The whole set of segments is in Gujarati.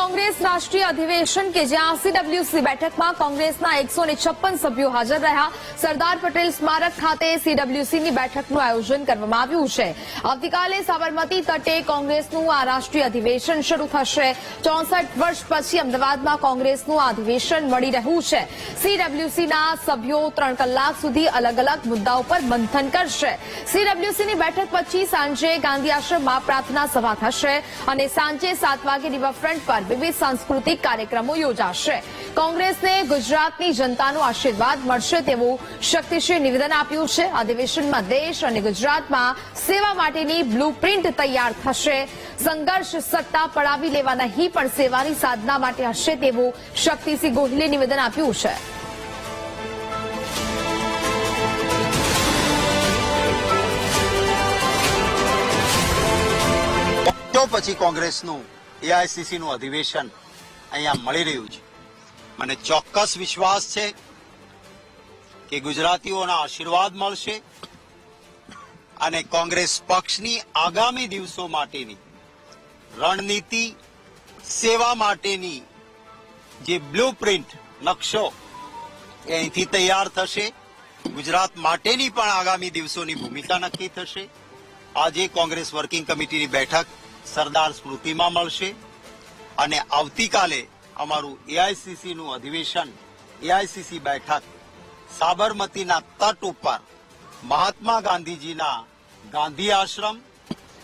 કોંગ્રેસ રાષ્ટ્રીય અધિવેશન કે જ્યાં સીડબ્લ્યુસી બેઠકમાં કોંગ્રેસના એકસો સભ્યો હાજર રહ્યા. સરદાર પટેલ સ્મારક ખાતે સીડબ્લ્યુસીની બેઠકનું આયોજન કરવામાં આવ્યું છે. આવતીકાલે સાબરમતી તટે કોંગ્રેસનું આ રાષ્ટ્રીય અધિવેશન શરૂ થશે. ચોસઠ વર્ષ પછી અમદાવાદમાં કોંગ્રેસનું આ અધિવેશન મળી રહ્યું છે. સીડબ્લ્યુસીના સભ્યો ત્રણ કલાક સુધી અલગ અલગ મુદ્દાઓ પર મંથન કરશે. સીડબ્લ્યુસીની બેઠક પછી સાંજે ગાંધી આશ્રમમાં પ્રાર્થના સભા થશે અને સાંજે સાત વાગે રિવરફ્રન્ટ પર વિવિધ સાંસ્કૃતિક કાર્યક્રમો યોજાશે. કોંગ્રેસને ગુજરાતની જનતાનો આશીર્વાદ મળશે તેવું શક્તિશ્રી નિવેદન આપ્યું છે. અધિવેશનમાં દેશ અને ગુજરાતમાં સેવા માટેની બ્લુ તૈયાર થશે. સંઘર્ષ સત્તા પડાવી લેવા નહીં પણ સેવાની સાધના માટે હશે તેવું શક્તિસિંહ ગોહિલે નિવેદન આપ્યું છે. તો પછી કોંગ્રેસનું એઆઈસીસીનું અધિવેશન અહીંયા મળી રહ્યું છે. મને ચોક્કસ વિશ્વાસ છે કે ગુજરાતીઓના આશીર્વાદ મળશે અને કોંગ્રેસ પક્ષની આગામી દિવસો માટેની રણનીતિ, સેવા માટેની જે બ્લુ પ્રિન્ટ નકશો એ અહીંથી તૈયાર થશે. ગુજરાત માટેની પણ આગામી દિવસોની ભૂમિકા નક્કી થશે. આજે કોંગ્રેસ વર્કિંગ કમિટીની બેઠક સરદાર સ્મૃતિમાં મળશે અને આવતીકાલે અમારું એઆઈસીસીનું અધિવેશન એઆઈસીસી બેઠક સાબરમતીના તટ ઉપર મહાત્મા ગાંધીજીના ગાંધી આશ્રમ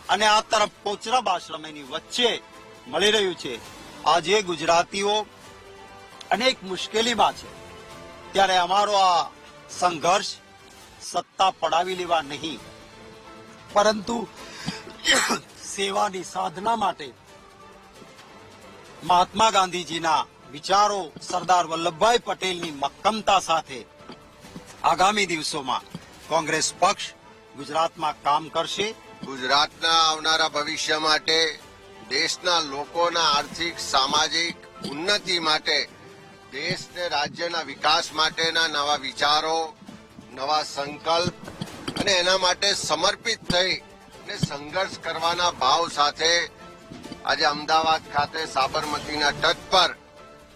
અને આ તરફ પોચરબ આશ્રમ એની વચ્ચે મળી રહ્યું છે. આજે ગુજરાતીઓ અનેક મુશ્કેલીમાં છે. ત્યારે અમારો આ સંઘર્ષ સત્તા પડાવી લેવા નહીં. પરંતુ સેવાની સાધના માટે મહાત્મા ગાંધીજીના વિચારો સરદાર વલ્લભભાઈ પટેલની મક્કમતા સાથે આગામી દિવસોમાં કોંગ્રેસ પક્ષ ગુજરાતમાં કામ કરશે. ગુજરાતના આવનારા ભવિષ્ય માટે, દેશના લોકોના આર્થિક, સામાજિક ઉન્નતિ માટે, દેશ ને રાજ્યના વિકાસ માટેના નવા વિચારો, નવા સંકલ્પ અને એના માટે સમર્પિત થઈ ને સંઘર્ષ કરવાના ભાવ સાથે આજે અમદાવાદ ખાતે સાબરમતીના તટ પર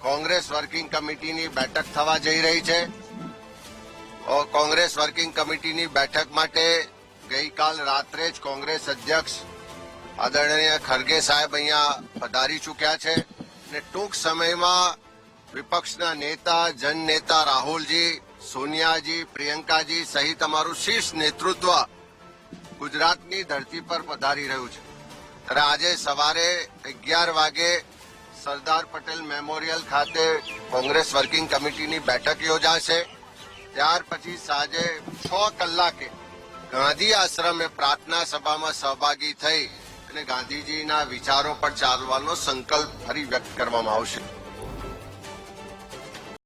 કોંગ્રેસ વર્કિંગ કમિટીની બેઠક થવા જઈ રહી છે. કોંગ્રેસ વર્કિંગ કમિટીની બેઠક માટે ગઈકાલ રાત્રે જ કોંગ્રેસ અધ્યક્ષ આદરણીય ખરગે સાહેબ અહીંયા પધારી ચૂક્યા છે અને ટૂંક સમયમાં વિપક્ષના નેતા જન નેતા રાહુલજી, સોનિયાજી, પ્રિયંકાજી સહિત અમારું શીર્ષ નેતૃત્વ ગુજરાતની ધરતી પર પધારી રહ્યું છે. ત્યારે આજે સવારે અગિયાર વાગે સરદાર પટેલ મેમોરિયલ ખાતે કોંગ્રેસ વર્કિંગ કમિટીની બેઠક યોજાશે. ત્યાર પછી સાંજે છ કલાકે ગાંધી આશ્રમે પ્રાર્થના સભામાં સહભાગી થઈ અને ગાંધીજીના વિચારો પર ચાલવાનો સંકલ્પ ફરી વ્યક્ત કરવામાં આવશે.